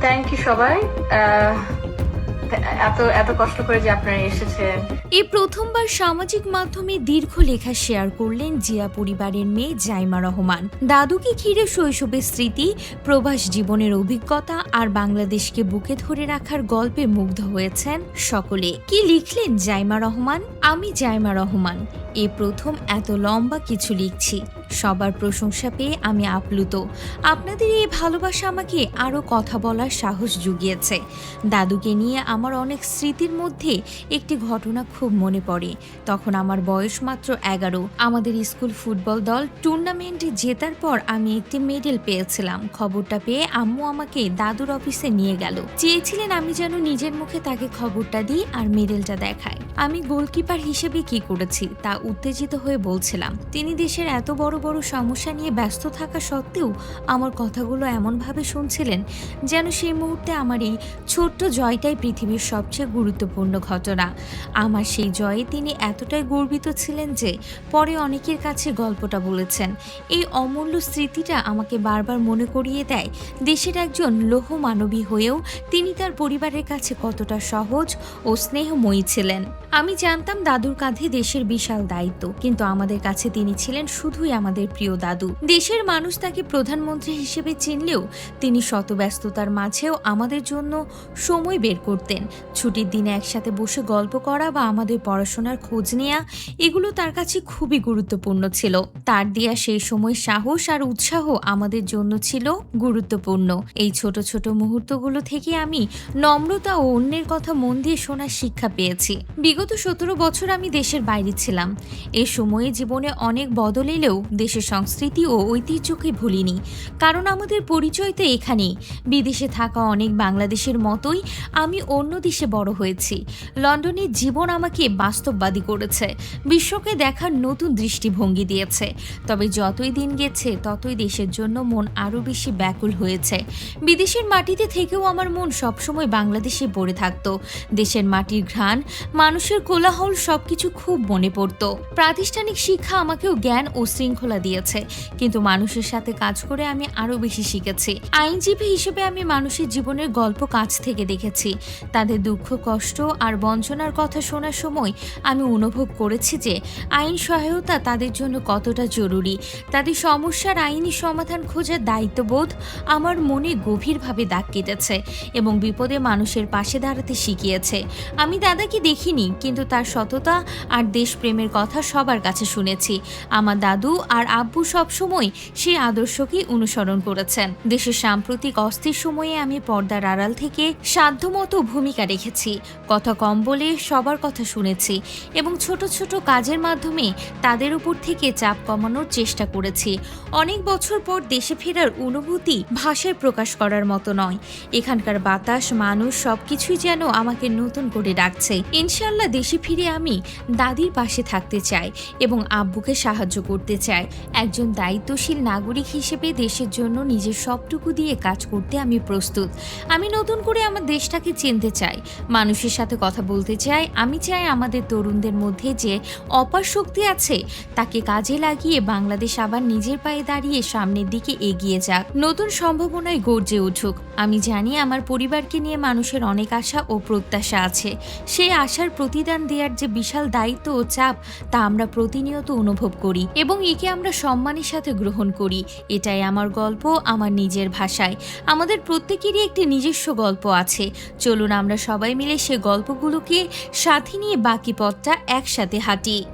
Thank you সবাই। এত এত কষ্ট করে যে আপনারা এসেছেন। এই প্রথমবার সামাজিক মাধ্যমে দীর্ঘ লেখা শেয়ার করলেন জিয়া পরিবারের মেয়ে জাইমা রহমান। দাদুকে ঘিরে শৈশবের স্মৃতি, প্রবাস জীবনের অভিজ্ঞতা আর বাংলাদেশকে বুকে ধরে রাখার গল্পে মুগ্ধ হয়েছেন সকলে। কি লিখলেন জাইমা রহমান? আমি জাইমা রহমান। এ প্রথম এত লম্বা কিছু লিখছি। সবার প্রশংসা পেয়ে আমি আপ্লুত। আপনাদের এই ভালোবাসা আমাকে আরও কথা বলার সাহস জুগিয়েছে। দাদুকে নিয়ে আমার অনেক স্মৃতির মধ্যে একটি ঘটনা খুব মনে পড়ে। তখন আমার বয়স মাত্র এগারো। আমাদের স্কুল ফুটবল দল টুর্নামেন্টে জেতার পর আমি একটি মেডেল পেয়েছিলাম। খবরটা পেয়ে আম্মু আমাকে দাদুর অফিসে নিয়ে গেল। চেয়েছিলেন আমি যেন নিজের মুখে তাকে খবরটা দিই আর মেডেলটা দেখাই। আমি গোলকিপার হিসেবে কি করেছি তা উত্তেজিত হয়ে বলছিলাম। তিনি দেশের এত বড় বড় সমস্যা নিয়ে ব্যস্ত থাকা সত্ত্বেও আমার কথাগুলো এমনভাবে শুনছিলেন যেন সেই মুহূর্তে আমার এই ছোট্ট জয়টাই পৃথিবীর সবচেয়ে গুরুত্বপূর্ণ ঘটনা। আমার সেই জয়ে তিনি এতটাই গর্বিত ছিলেন যে পরে অনেকের কাছে গল্পটা বলেছেন। এই অমূল্য স্মৃতিটা আমাকে বারবার মনে করিয়ে দেয় দেশের একজন লৌহ মানবী হয়েও তিনি তার পরিবারের কাছে কতটা সহজ ও স্নেহময়ী ছিলেন। আমি জানতাম দাদুর কাঁধে দেশের বিশাল দায়িত্ব, কিন্তু আমাদের কাছে তিনি ছিলেন শুধুই আমাদের প্রিয় দাদু। দেশের মানুষ তাকে প্রধানমন্ত্রী হিসেবে চিনলেও তিনি শত ব্যস্ততার মাঝেও আমাদের জন্য সময় বের করতেন। ছুটির দিনে একসাথে বসে গল্প করা বা আমাদের পড়াশোনার খোঁজ নেওয়া এগুলো তার কাছে খুবই গুরুত্বপূর্ণ ছিল। তার দেয়া সেই সময় সাহস আর উৎসাহ আমাদের জন্য ছিল গুরুত্বপূর্ণ। এই ছোট ছোট মুহূর্তগুলো থেকে আমি নম্রতা ও অন্যের কথা মন দিয়ে শোনার শিক্ষা পেয়েছি। বিগত সতেরো বছর আমি দেশের বাইরে ছিলাম। এ সময়ে জীবনে অনেক বদল এলেও দেশের সংস্কৃতি ও ঐতিহ্যকে ভুলিনি। কারণ আমাদের পরিচয় তো এখানেই। বিদেশে থাকা অনেক বাংলাদেশের মতোই আমি অন্য দেশে বড় হয়েছি। লন্ডনের জীবন আমাকে বাস্তববাদী করেছে। বিশ্বকে দেখার নতুন দৃষ্টিভঙ্গি দিয়েছে। তবে যতই দিন গেছে, ততই দেশের জন্য মন আরও বেশি ব্যাকুল হয়েছে। বিদেশের মাটিতে থেকেও আমার মন সবসময় বাংলাদেশে পড়ে থাকতো। দেশের মাটির ঘ্রাণ মানুষের কোলাহল সবকিছু খুব মনে পড়তো। প্রাতিষ্ঠানিক শিক্ষা আমাকেও জ্ঞান ও শৃঙ্খলা দিয়েছে, কিন্তু মানুষের সাথে কাজ করে আমি আরও বেশি শিখেছি। আইনজীবী হিসেবে আমি মানুষের জীবনের গল্প কাছ থেকে দেখেছি। তাদের দুঃখ, কষ্ট আর বঞ্চনার কথা শোনার সময় আমি অনুভব করেছি যে আইন সহায়তা তাদের জন্য কতটা জরুরি। তাদের সমস্যার আইনি সমাধান খোঁজার দায়িত্ববোধ আমার মনে গভীরভাবে দাগ কেটেছে এবং বিপদে মানুষের পাশে দাঁড়াতে শিখিয়েছে। আমি দাদাকে দেখিনি কিন্তু তার সততা আর দেশপ্রেমের কথা সবার কাছে শুনেছি। আমার দাদু আর আব্বু সবসময় সেই আদর্শকেই অনুসরণ করেছেন। দেশের সাম্প্রতিক অস্থির সময়ে আমি পর্দার আড়াল থেকে সাধ্যমতো ভূমিকা রেখেছি। কথা কম বলে সবার কথা শুনেছি এবং ছোট ছোট কাজের মাধ্যমে তাদের উপর থেকে চাপ কমানোর চেষ্টা করেছি। অনেক বছর পর দেশে ফেরার অনুভূতি ভাষায় প্রকাশ করার মতো নয়। এখানকার বাতাস, মানুষ সবকিছুই যেন আমাকে নতুন করে ডাকছে। ইনশাল্লাহ দেশে ফিরে আমি দাদির পাশে থাকতে চাই এবং আব্বুকে সাহায্য করতে চাই। একজন দায়িত্বশীল নাগরিক হিসেবে দেশের জন্য নিজের সবটুকু দিয়ে কাজ করতে আমি প্রস্তুত। আমি নতুন করে আমার দেশটাকে চিনতে চাই। মানুষের সাথে কথা বলতে চাই। আমি চাই আমাদের তরুণদের মধ্যে যে অপার শক্তি আছে, তাকে কাজে লাগিয়ে বাংলাদেশ আবার নিজের পায়ে দাঁড়িয়ে সামনের দিকে এগিয়ে যাক। নতুন সম্ভাবনায় গর্জে উঠুক। আমি জানি আমার পরিবারকে নিয়ে মানুষের অনেক আশা ও প্রত্যাশা আছে। সেই আশার প্রতিদান দেওয়ার যে বিশাল দায়িত্ব ও চাপ, তা আমরা প্রতিনিয়ত অনুভব করি এবং একে আমরা সম্মানের সাথে গ্রহণ করি। এটাই আমার গল্প, আমার নিজের ভাষায়। আমাদের প্রত্যেকেরই একটি নিজস্ব গল্প আছে। চলুন আমরা সবাই মিলে সে গল্পগুলোকে সাথে নিয়ে বাকি পথটা একসাথে হাঁটি।